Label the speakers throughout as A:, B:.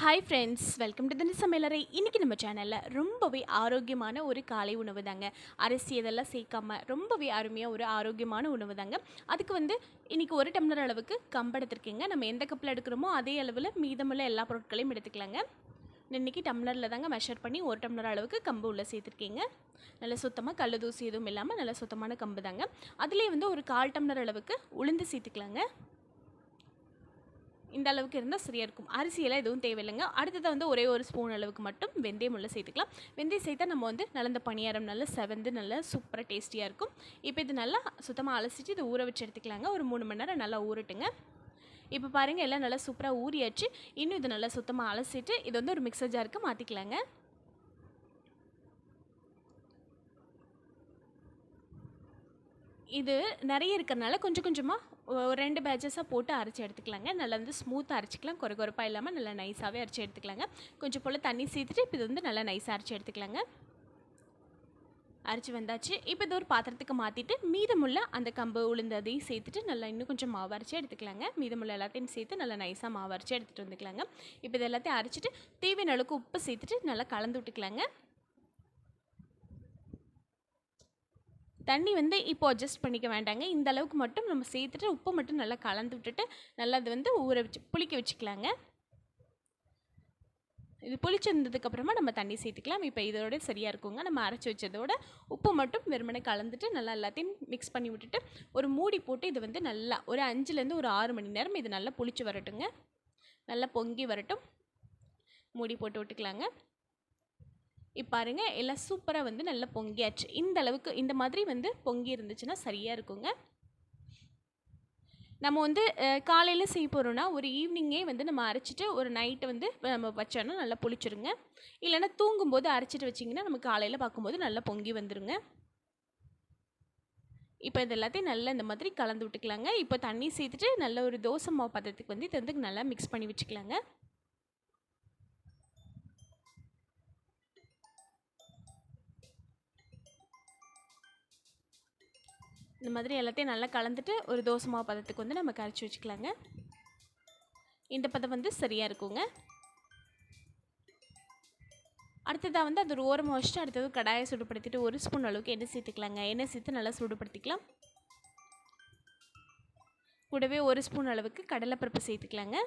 A: Hi friends welcome to தின சமையலறை இன்றைக்கி நம்ம சேனலில் ரொம்பவே ஆரோக்கியமான ஒரு காலை உணவு தாங்க அரிசி இதெல்லாம் சேர்க்காம ரொம்பவே அருமையாக ஒரு ஆரோக்கியமான உணவு தாங்க அதுக்கு வந்து இன்றைக்கி ஒரு டம்ளர் அளவுக்கு கம்பு எடுத்துருக்கீங்க. நம்ம எந்த கப்பில் எடுக்கிறோமோ அதே அளவில் மீதமுள்ள எல்லா பொருட்களையும் எடுத்துக்கலாங்க. இன்றைக்கி டம்ளரில் தாங்க மெஷர் பண்ணி ஒரு டம்ளர் அளவுக்கு கம்பு உள்ளே சேர்த்துருக்கீங்க. நல்ல சுத்தமாக கல் தூசி எதுவும் இல்லாமல் நல்ல சுத்தமான கம்பு தாங்க அதுலேயே வந்து ஒரு கால் டம்ளர் அளவுக்கு உளுந்து சேர்த்துக்கலாங்க. இந்த அளவுக்கு இருந்தால் சரியாக இருக்கும். அரிசியெல்லாம் எதுவும் தேவையில்லைங்க. அடுத்தது வந்து ஒரே ஒரு ஸ்பூன் அளவுக்கு மட்டும் வெந்தயம் உள்ள சேர்த்துக்கலாம். வெந்தயம் சேர்த்தா நம்ம வந்து நல்ல இந்த பணியாரம் நல்லா செவந்து நல்லா சூப்பராக டேஸ்டியாக இருக்கும். இப்போ இது நல்லா சுத்தமாக அலசிட்டு இதை ஊற வச்சு எடுத்துக்கலாங்க. ஒரு மூணு மணி நேரம் நல்லா ஊறட்டுங்க. இப்போ பாருங்கள் எல்லாம் நல்லா சூப்பராக ஊறியாச்சு. இன்னும் இது நல்லா சுத்தமாக அலசிட்டு இது வந்து ஒரு மிக்சர் ஜாருக்கு மாற்றிக்கலாங்க இது நிறைய இருக்கிறனால கொஞ்சம் கொஞ்சமாக ஒரு ரெண்டு பேட்சஸாக போட்டு அரைச்சி எடுத்துக்கலாங்க. நல்லா வந்து ஸ்மூத்தாக அரைச்சிக்கலாம். குறை குறைப்பாக இல்லாமல் நல்லா நைஸாகவே அரைச்சி எடுத்துக்கலாங்க. கொஞ்சம் போல் தண்ணி சேர்த்துட்டு இப்போ இது வந்து நல்லா நைஸாக அரைச்சி எடுத்துக்கலாங்க. அரைச்சி வந்தாச்சு. இப்போ இது ஒரு பாத்திரத்துக்கு மாற்றிட்டு மீதமுள்ள அந்த கம்பு உளுந்ததையும் சேர்த்துட்டு நல்லா இன்னும் கொஞ்சம் மாவு அரைச்சி எடுத்துக்கலாங்க. மீதமுள்ள எல்லாத்தையும் சேர்த்து நல்லா நைஸாக மாவு அரைச்சி எடுத்துகிட்டு வந்துக்கலாங்க. இப்போ இது எல்லாத்தையும் அரைச்சிட்டு தேவையான அளவுக்கு உப்பு சேர்த்துட்டு நல்லா கலந்து விட்டுக்கலாங்க. தண்ணி வந்து இப்போ அட்ஜஸ்ட் பண்ணிக்க வேண்டாங்க. இந்த அளவுக்கு மட்டும் நம்ம சேர்த்துட்டு உப்பு மட்டும் நல்லா கலந்து விட்டுட்டு நல்லா அது வந்து ஊற வச்சு புளிக்க வச்சுக்கலாங்க. இது புளிச்சிருந்ததுக்கப்புறமா நம்ம தண்ணி சேர்த்துக்கலாம். இப்போ இதோட சரியாக இருக்குங்க. நம்ம அரைச்சி வச்சதோட உப்பு மட்டும் வெறுமனே கலந்துட்டு நல்லா எல்லாத்தையும் மிக்ஸ் பண்ணி விட்டுட்டு ஒரு மூடி போட்டு இது வந்து நல்லா ஒரு அஞ்சுலேருந்து ஒரு ஆறு மணி நேரம் இது நல்லா புளிச்சு வரட்டுங்க. நல்லா பொங்கி வரட்டும். மூடி போட்டு விட்டுக்கலாங்க. இப்போ பாருங்க எல்லாம் சூப்பராக வந்து நல்லா பொங்கியாச்சு. இந்த அளவுக்கு இந்த மாதிரி வந்து பொங்கி இருந்துச்சுன்னா சரியாக இருக்குங்க. நம்ம வந்து காலையில் செய்ய போகிறோன்னா ஒரு ஈவினிங்கே வந்து நம்ம அரைச்சிட்டு ஒரு நைட்டு வந்து நம்ம வச்சோன்னா நல்லா புளிச்சிருங்க. இல்லைன்னா தூங்கும்போது அரைச்சிட்டு வச்சிங்கன்னா நம்ம காலையில் பார்க்கும்போது நல்லா பொங்கி வந்துடுங்க இப்போ இது எல்லாத்தையும் நல்லா இந்த மாதிரி கலந்து விட்டுக்கலாங்க. இப்போ தண்ணி சேர்த்துட்டு நல்ல ஒரு தோசை மாவு பதத்துக்கு வந்து இது வந்து நல்லா மிக்ஸ் பண்ணி வச்சுக்கலாங்க. இந்த மாதிரி எல்லாத்தையும் நல்லா கலந்துட்டு ஒரு தோசை மாவு பதத்துக்கு வந்து நம்ம கரைச்சி வச்சுக்கலாங்க. இந்த பதம் வந்து சரியாக இருக்குங்க. அடுத்ததாக வந்து அது ஒரு ஓரமாக வச்சுட்டு அடுத்தது கடாயை சுடுபடுத்திட்டு ஒரு ஸ்பூன் அளவுக்கு எண்ணெய் சேர்த்துக்கலாங்க. எண்ணெய் சேர்த்து நல்லா சுடுபடுத்திக்கலாம். கூடவே ஒரு ஸ்பூன் அளவுக்கு கடலைப்பருப்பு சேர்த்துக்கலாங்க.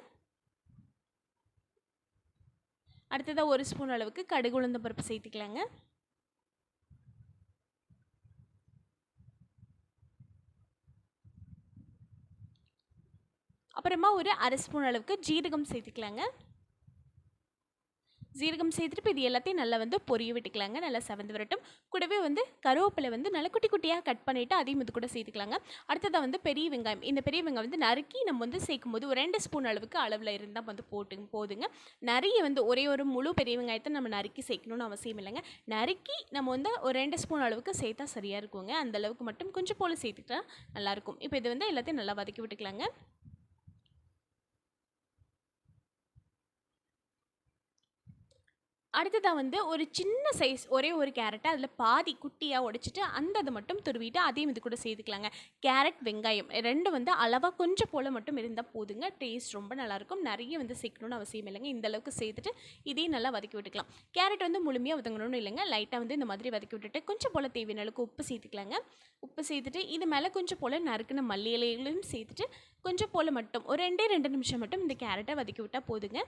A: அடுத்ததாக ஒரு ஸ்பூன் அளவுக்கு கடுகு உளுந்த பருப்பு சேர்த்துக்கலாங்க. அப்புறமா ஒரு அரை ஸ்பூன் அளவுக்கு ஜீரகம் சேர்த்துக்கலாங்க. ஜீரகம் சேர்த்துட்டு இப்போ இது எல்லாத்தையும் நல்லா வந்து பொரிய விட்டுக்கலாங்க. நல்லா செவந்து வரட்டும். கூடவே வந்து கருவேப்பிலை வந்து நல்லா குட்டி குட்டியாக கட் பண்ணிவிட்டு அதையும் இது கூட சேர்த்துக்கலாங்க. அடுத்ததாக வந்து பெரிய வெங்காயம். இந்த பெரிய வெங்காயம் வந்து நறுக்கி நம்ம வந்து சேர்க்கும் போது ஒரு ரெண்டு ஸ்பூன் அளவுக்கு அளவில் இருந்தால் வந்து போட்டு போதுங்க. நிறைய வந்து ஒரே ஒரு முழு பெரிய வெங்காயத்தை நம்ம நறுக்கி சேர்க்கணும்னு அவசியம் இல்லைங்க. நறுக்கி நம்ம வந்து ஒரு ரெண்டு ஸ்பூன் அளவுக்கு சேர்த்தா சரியாக இருக்குங்க. அந்த அளவுக்கு மட்டும் கொஞ்சம் போல் சேர்த்துக்கிட்டா நல்லாயிருக்கும் இப்போ இது வந்து எல்லாத்தையும் நல்லா வதக்கி விட்டுக்கலாங்க. அடுத்ததாக வந்து ஒரு சின்ன சைஸ் ஒரே ஒரு கேரட்டை அதில் பாதி குட்டியாக உடைச்சிட்டு அந்த அதை மட்டும் துருவிட்டு அதையும் இது கூட சேர்த்துக்கலாங்க. கேரட் வெங்காயம் ரெண்டு வந்து அளவாக கொஞ்சம் போல் மட்டும் இருந்தால் போதுங்க. டேஸ்ட் ரொம்ப நல்லாயிருக்கும். நிறைய வந்து சேர்க்கணும்னு அவசியம் இல்லைங்க. இந்த அளவுக்கு சேர்த்துட்டு இதையும் நல்லா வதக்கி விட்டுக்கலாம். கேரட் வந்து முழுமையாக வதங்கணும்னு இல்லைங்க. லைட்டாக வந்து இந்த மாதிரி வதக்கி விட்டுட்டு கொஞ்சம் போல் தேவையான அளவுக்கு உப்பு சேர்த்துக்கலாங்க. உப்பு சேர்த்துட்டு இது மேலே கொஞ்சம் போல் நறுக்குன மல்லி இலைகளையும் சேர்த்துட்டு கொஞ்சம் போல் மட்டும் ஒரு ரெண்டே ரெண்டு நிமிஷம் மட்டும் இந்த கேரட்டை வதக்கி விட்டால் போதுங்க.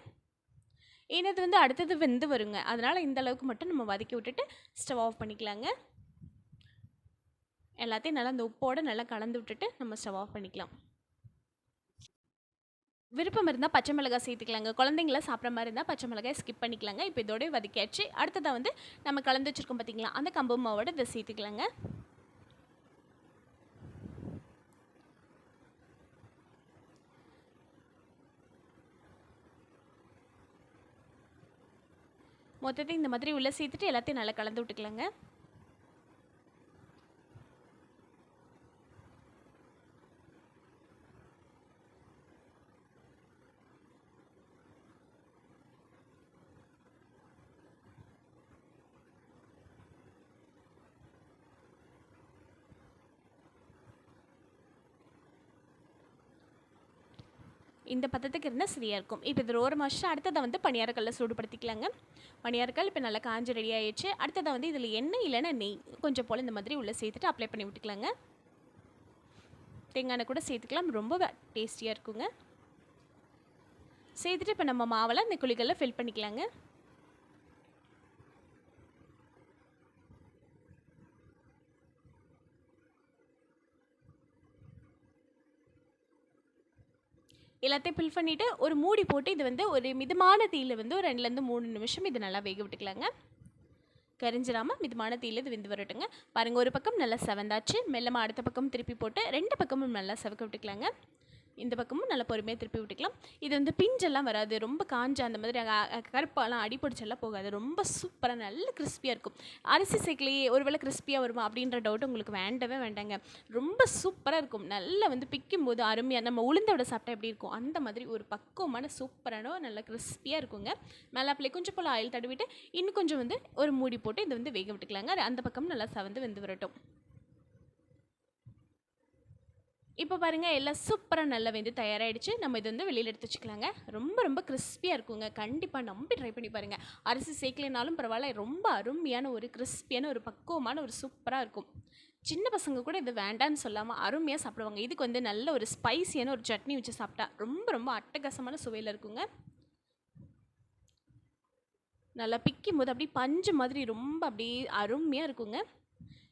A: ஏன்னா வந்து அடுத்தது வெந்து வருங்க. அதனால் இந்த அளவுக்கு மட்டும் நம்ம வதக்கி விட்டுட்டு ஸ்டவ் ஆஃப் பண்ணிக்கலாங்க. எல்லாத்தையும் நல்லா அந்த உப்போடு நல்லா கலந்து விட்டுட்டு நம்ம ஸ்டவ் ஆஃப் பண்ணிக்கலாம். விருப்பம் இருந்தால் பச்சை மிளகாய் சேர்த்துக்கலாங்க. குழந்தைங்கள சாப்பிட்ற மாதிரி இருந்தால் பச்சை மிளகாய் ஸ்கிப் பண்ணிக்கலாங்க. இப்போ இதோடய வதக்கியாச்சு. அடுத்ததாக வந்து நம்ம கலந்து வச்சுருக்கோம் பார்த்தீங்களா அந்த கம்பு மாவோட இதை சேர்த்துக்கலாங்க. மொத்தத்தையும் இந்த மாதிரி உள்ளே சேர்த்துட்டு எல்லாத்தையும் நல்லா கலந்து விட்டுக்கலாங்க. இந்த பதத்துக்கு இருந்தால் சரியாக இருக்கும்? இப்போ இது ஒரு மாதம் அடுத்ததை வந்து பணியாரக்கல்ல சூடுபடுத்திக்கலாங்க. பணியாரக்கல் இப்போ நல்லா காஞ்சி ரெடி ஆயிடுச்சு. அடுத்ததை வந்து இதில் எண்ணெய் இல்லைன்னா நெய் கொஞ்சம் போல் இந்த மாதிரி உள்ளே சேர்த்துட்டு அப்ளை பண்ணி விட்டுக்கலாங்க. தேங்காய் கூட சேர்த்துக்கலாம். ரொம்ப டேஸ்டியாக இருக்குங்க. சேர்த்துட்டு இப்போ நம்ம மாவில் இந்த குழிகளில் ஃபில் பண்ணிக்கலாங்க. எல்லாத்தையும் ஃபில் பண்ணிவிட்டு ஒரு மூடி போட்டு இது வந்து ஒரு மிதமான தீயில் வந்து ஒரு ரெண்டுலேருந்து மூணு நிமிஷம் இது நல்லா வேக விட்டுக்கலாங்க. கரிஞ்சிடாமல் மிதமான தீயில் இது வெந்து வரட்டுங்க. பாருங்கள் ஒரு பக்கம் நல்லா செவந்தாச்சு. மெல்லமாக அடுத்த பக்கம் திருப்பி போட்டு ரெண்டு பக்கமும் நல்லா செவக்க விட்டுக்கலாங்க. இந்த பக்கமும் நல்லா பொறுமையாக திருப்பி விட்டுக்கலாம். இது வந்து பிஞ்செல்லாம் வராது. ரொம்ப காஞ்ச அந்த மாதிரி கருப்பாலாம் அடிப்பிடிச்செல்லாம் போகாது. ரொம்ப சூப்பராக நல்ல கிறிஸ்பியாக இருக்கும். அரிசி சேர்க்கலையே ஒருவேளை கிறிஸ்பியாக வருமா அப்படின்ற டவுட் உங்களுக்கு வேண்டவே வேண்டாங்க. ரொம்ப சூப்பராக இருக்கும். நல்லா வந்து பிக்கும் போது அருமையாக நம்ம உளுந்தோட சாப்பிட்டா எப்படி இருக்கும்? அந்த மாதிரி ஒரு பக்குவமான சூப்பரான நல்ல கிறிஸ்பியாக இருக்குங்க. மேலாப்பில் கொஞ்சம் போல் ஆயில் தடவிட்டு இன்னும் கொஞ்சம் வந்து ஒரு மூடி போட்டு இதை வந்து வேக விட்டுக்கலாங்க. அந்த பக்கம் நல்லா சவந்து வந்து வரட்டும். இப்போ பாருங்கள் எல்லாம் சூப்பராக நல்லா வந்து தயாராகிடுச்சு நம்ம இது வந்து வெளியில் எடுத்து வச்சுக்கலாங்க. ரொம்ப ரொம்ப கிறிஸ்பியாக இருக்குங்க. கண்டிப்பாக நம்பி ட்ரை பண்ணி பாருங்கள் அரிசி சேர்க்கலைனாலும் பரவாயில்ல. ரொம்ப அருமையான ஒரு கிறிஸ்பியான ஒரு பக்குவமான ஒரு சூப்பராக இருக்கும். சின்ன பசங்க கூட இது வேண்டான்னு சொல்லாமல் அருமையாக சாப்பிடுவாங்க. இதுக்கு வந்து நல்ல ஒரு ஸ்பைசியான ஒரு சட்னி வச்சு சாப்பிட்டா ரொம்ப ரொம்ப அட்டகாசமான சுவையில் இருக்குங்க. நல்லா பிக்கும் போது அப்படியே பஞ்சு மாதிரி ரொம்ப அப்படியே அருமையாக இருக்குங்க.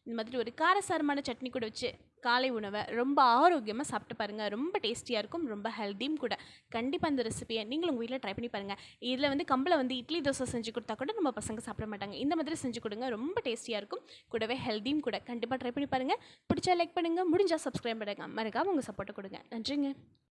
A: இந்த மாதிரி ஒரு காரசாரமான சட்னி கூட வச்சு காலை உணவை ரொம்ப ஆரோக்கியமாக சாப்பிட்டு பாருங்கள் ரொம்ப டேஸ்டியாக இருக்கும். ரொம்ப ஹெல்த்தியும் கூட. கண்டிப்பாக அந்த ரெசிபியை நீங்களும் உங்கள் வீட்டில் ட்ரை பண்ணி பாருங்கள் இதில் வந்து கம்பளை வந்து இட்லி தோசை செஞ்சு கொடுத்தா கூட நம்ம பசங்க சாப்பிட மாட்டாங்க. இந்த மாதிரி செஞ்சு கொடுங்க. ரொம்ப டேஸ்டியாக இருக்கும். கூடவே ஹெல்த்தியும் கூட. கண்டிப்பாக ட்ரை பண்ணி பாருங்கள் பிடிச்சா லைக் பண்ணுங்கள் முடிஞ்சால் சப்ஸ்கிரைப் பண்ணுங்கள் மறக்காமல் உங்கள் சப்போர்ட்டை கொடுங்க. நன்றிங்க.